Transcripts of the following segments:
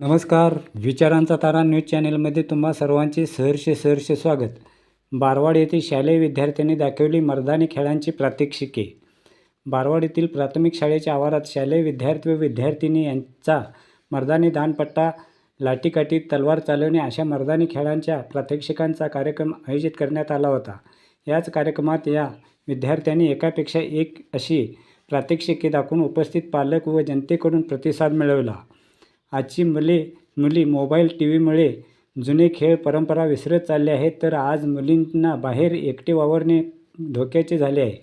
नमस्कार. विचारांचा तारा न्यूज चॅनेलमध्ये तुम्हा सर्वांचे सहर्ष सहर्ष स्वागत. बारवाड येथील शालेय विद्यार्थ्यांनी दाखवली मर्दानी खेळांची प्रात्यक्षिके. बारवाड येथील प्राथमिक शाळेच्या आवारात शालेय विद्यार्थी व विद्यार्थिनी यांचा मर्दानी दानपट्टा लाठीकाठी तलवार चालवणे अशा मर्दानी खेळांच्या प्रात्यक्षिकांचा कार्यक्रम आयोजित करण्यात आला होता. याच कार्यक्रमात या विद्यार्थ्यांनी एकापेक्षा एक अशी प्रात्यक्षिके दाखवून उपस्थित पालक व जनतेकडून प्रतिसाद मिळवला. आजची मुले मुली मोबाईल टी व्हीमुळे जुने खेळ परंपरा विसरत चालले आहेत तर आज मुलींना बाहेर एकटे वावरणे धोक्याचे झाले आहे.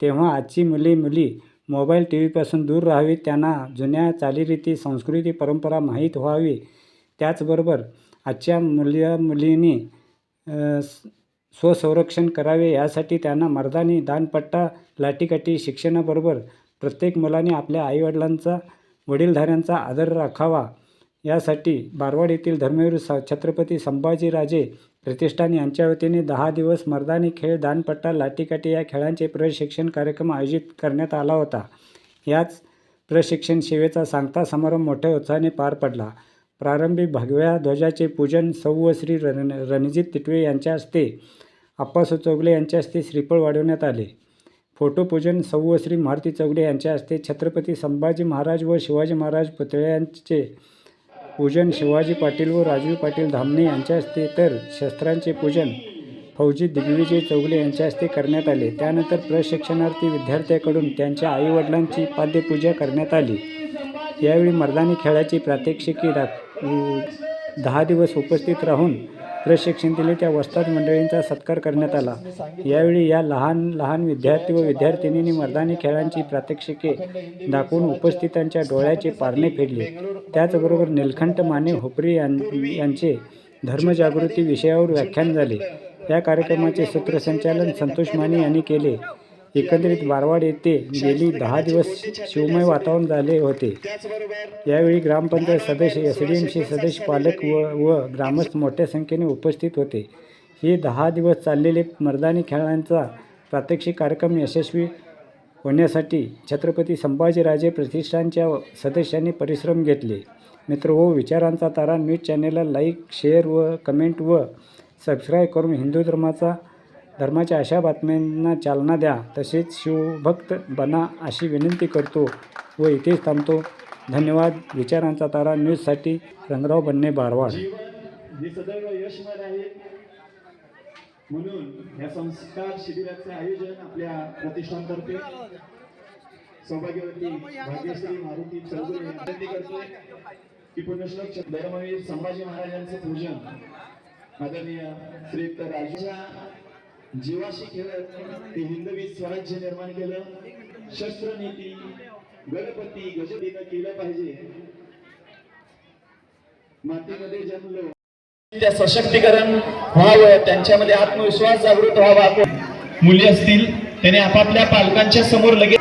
तेव्हा आजची मुले मुली मोबाईल टी व्हीपासून दूर राहावी त्यांना जुन्या चालीरीती संस्कृती परंपरा माहीत व्हावी. त्याचबरोबर आजच्या मुल्या मुलींनी स्वसंरक्षण करावे यासाठी त्यांना मर्दानी दानपट्टा लाठीकाठी शिक्षणाबरोबर प्रत्येक मुलाने आपल्या आईवडिलांचा वडीलधाऱ्यांचा आदर राखावा यासाठी बारवाड येथील धर्मवीर स छत्रपती संभाजीराजे प्रतिष्ठान यांच्या वतीने दहा दिवस मर्दानी खेळ दानपट्टा लाठीकाठी या खेळांचे प्रशिक्षण कार्यक्रम आयोजित करण्यात आला होता. याच प्रशिक्षण सेवेचा सांगता समारंभ मोठ्या उत्साहाने पार पडला. प्रारंभी भगव्या ध्वजाचे पूजन सौ श्री रण रणजित तिटवे यांच्या हस्ते अप्पा चौगले यांच्या हस्ते श्रीफळ वाढवण्यात आले. फोटोपूजन सौ श्री मारुती चौगडे यांच्या हस्ते छत्रपती संभाजी महाराज व शिवाजी महाराज पुतळ्यांचे पूजन शिवाजी पाटील व राजीव पाटील धामणे यांच्या हस्ते तर शस्त्रांचे पूजन फौजी दिग्विजय चौगले यांच्या हस्ते करण्यात आले. त्यानंतर प्रशिक्षणार्थी विद्यार्थ्याकडून त्यांच्या आईवडिलांची पाद्यपूजा करण्यात आली. यावेळी मर्दानी खेळाची प्रात्यक्षिके दाख दहा दिवस उपस्थित राहून प्रशिक्षण दिले त्या वस्ताद मंडळींचा सत्कार करण्यात आला. यावेळी या लहान लहान विद्यार्थी व विद्यार्थिनींनी मर्दानी खेळांची प्रात्यक्षिके दाखवून उपस्थितांच्या डोळ्याचे पारणे फेडले. त्याचबरोबर निलखंठ माने होपरी यां यांचे धर्मजागृती विषयावर व्याख्यान झाले. या कार्यक्रमाचे सूत्रसंचालन संतोष माने यांनी केले. एकंदरीत बारवाड येथे गेली दहा दिवस शिवमय वातावरण झाले होते. यावेळी ग्रामपंचायत सदस्य एस डी एमचे सदस्य पालक व व ग्रामस्थ मोठ्या संख्येने उपस्थित होते. हे दहा दिवस चाललेले मर्दानी खेळांचा प्रात्यक्षिक कार्यक्रम यशस्वी होण्यासाठी छत्रपती संभाजीराजे प्रतिष्ठानच्या सदस्यांनी परिश्रम घेतले. मित्र व विचारांचा तारा न्यूज चॅनेलला लाईक शेअर व कमेंट व सबस्क्राईब करून हिंदू धर्माचा धर्माच्या अशा बातम्यांना चालना द्या. तसेच शिवभक्त बना अशी विनंती करतो व इथेच थांबतो. धन्यवाद. विचारांचा तारा न्यूजसाठी रंगराव बन्ने बारवाड. जे सदैव यशमान आहे. म्हणून या संस्कार शिबिराचे आयोजन आपल्या प्रतिष्ठानतर्फे सौभाग्यवती भाग्यश्री मारुती चौधरी विनंती करतोय. की पुण्यश्लोक धर्मवीर संभाजी महाराजांचे पूजन आदरणीय श्रीयुक्त राजेशा जीवाशी खेळत ते हिंदवी स्वराज्य निर्माण केलं शस्त्रनीती गणपती गजबीनं केलं पाहिजे मातीमध्ये जन्मलो त्या सशक्तीकरण व्हावं त्यांच्यामध्ये आत्मविश्वास जागृत व्हावा आपण मुली असतील त्याने आपापल्या पालकांच्या समोर लगेच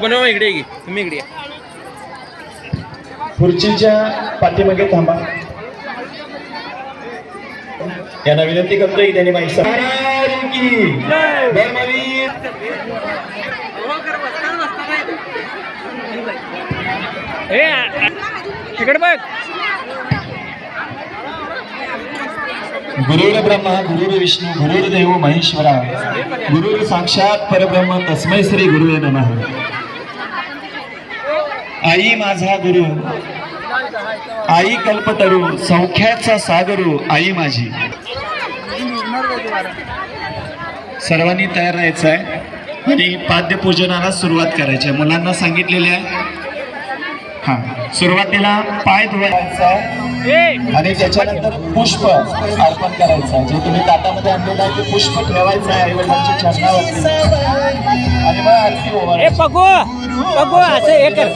बनवा इकडे. तुम्ही इकडे. खुर्चीच्या पाठीमागे थांबा यांना विनंती करतोय की त्यांनी माहिती इकडे बघ. गुरुर ब्रह्मा गुरुर विष्णू गुरुर देव महेश्वरा. गुरुर साक्षात परब्रह्म तस्मै श्री गुरुवे नमः. आई माझा गुरु आई कल्पतरू सौख्याचा सागरू आई माझी. सर्वांनी तयार राहायचं आहे आणि पाद्यपूजनाला सुरुवात करायची आहे मुलांना सांगितलेले आहे. हा सुरुवातीला पाय धुवायचा आहे आणि त्याच्यानंतर पुष्प अर्पण करायचं. आहे जे तुम्ही ताटामध्ये आणलेलं आहे ते पुष्प ठेवायचं आहे आईवडिलांच्या चरणावरती. आणि मग आरती असं हे कर.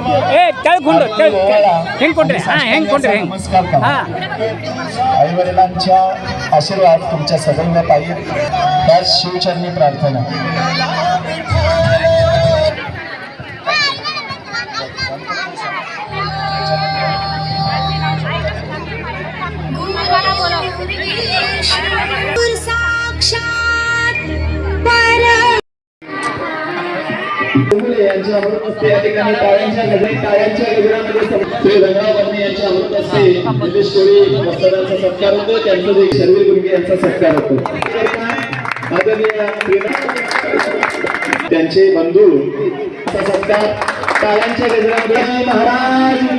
पाद्यपूजनाचा थांब. कार्यक्रम होतो. ए ए तळ खुंड तळ हेंग कोण रे हा हेंग कोण रे हेंग नमस्कार करा हा आई वडिलांच्या आशीर्वाद तुमच्या सदैव पाहिजे त्याच शिवचरणी प्रार्थना यांच्या अमृत या ठिकाणी टाळ्यांच्या गजरी टाळ्यांच्या गजरामध्ये श्री रंगराव बर्णे यांच्या अमृत हस्ते निलेश कोळी वस्त्रांचा सत्कार होतो त्यांचा जे गुंगे यांचा सत्कार होतो आदरणीय त्यांचे बंधू सत्कार टाळ्यांच्या गजरामध्ये महाराज.